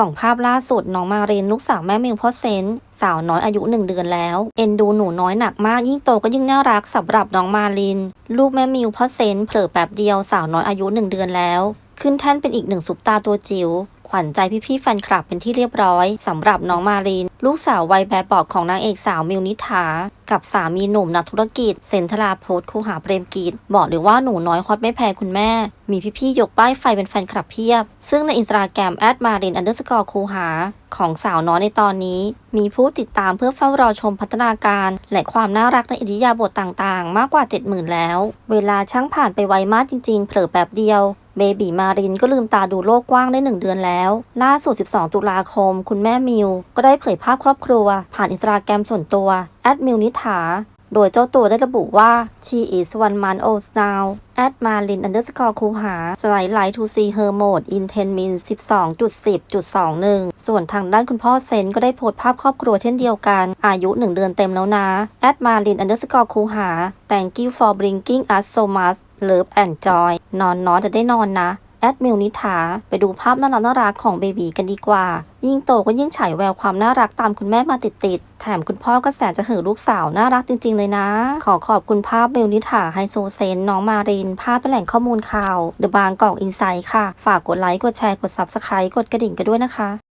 สองภาพล่าสุดน้องมาเรนลูกสาวแม่มิวพ่อเซนสาวน้อยอายุหนึ่งเดือนแล้ว เอ็นดูหนูน้อยหนักมากยิ่งโตก็ยิ่งน่ารักสำหรับน้องมาริน ลูกแม่มิวพ่อเซนเผลอแป๊บเดียวสาวน้อยอายุหนึ่งเดือนแล้ว ขึ้นแท่นเป็นอีกหนึ่งซุปตาตัวจิ๋ว ขวัญใจพี่ๆแฟนคลับเป็นที่เรียบร้อยสำหรับน้องมาริน ลูกสาววัยแบบบอกของนางเอกสาวมิวนิษฐากับสามีหนุ่มนักธุรกิจ เซนทราโพสคูหาเปรมกีตบอกเลยว่าหนูน้อยฮอตไม่แพ้คุณแม่ มีพี่ๆยกป้ายไฟเป็นแฟนคลับเพียบ ซึ่งในอินสตาแกรมแอดมารินอันเดอร์สกอร์คูหาของสาวน้อยในตอนนี้ มีผู้ติดตามเพื่อเฝ้ารอชมพัฒนาการ และความน่ารักในอิริยาบถต่างๆ มากกว่า 70,000 แล้ว เวลาช่างผ่านไปไวมากจริงๆเผลอแป๊บเดียว เบบีมารินก็ลืมตาดูโลกกว้างได้ 1 เดือนแล้ว ล่าสุด 12 ตุลาคม คุณแม่มิว ก็ได้เผยภาพครอบครัว ผ่านอินสตาแกรมส่วนตัวแอดมิวนิษฐาโดยเจ้าตัวได้ระบุว่า she is one month old now at marlin underscore คูหา slide light to see her mode in 10 min 12.10.21 ส่วนทางด้านคุณพ่อเซนก็ได้โพสต์ภาพครอบครัวเช่นเดียวกัน อายุ 1 เดือนเต็มแล้วนะ at marlin underscore คูหา thank you for bringing us so much love and joy นอนน้อยแต่ได้นอนนะแอดมิวนิถาไปดูภาพน่ารักน่ารักของเบบีกันดีกว่า ยิ่งโตก็ยิ่งฉายแววความน่ารักตามคุณแม่มาติดๆ แถมคุณพ่อก็แสนจะหึงลูกสาวน่ารักจริงๆเลยนะ ขอขอบคุณภาพเบลนิถาไฮโซเซน น้องมาริน ภาพเป็นแหล่งข้อมูลข่าวเดอะบางกอกอินไซด์ค่ะ ฝากกดไลค์ กดแชร์ กด Subscribe กดกระดิ่งกันด้วยนะคะ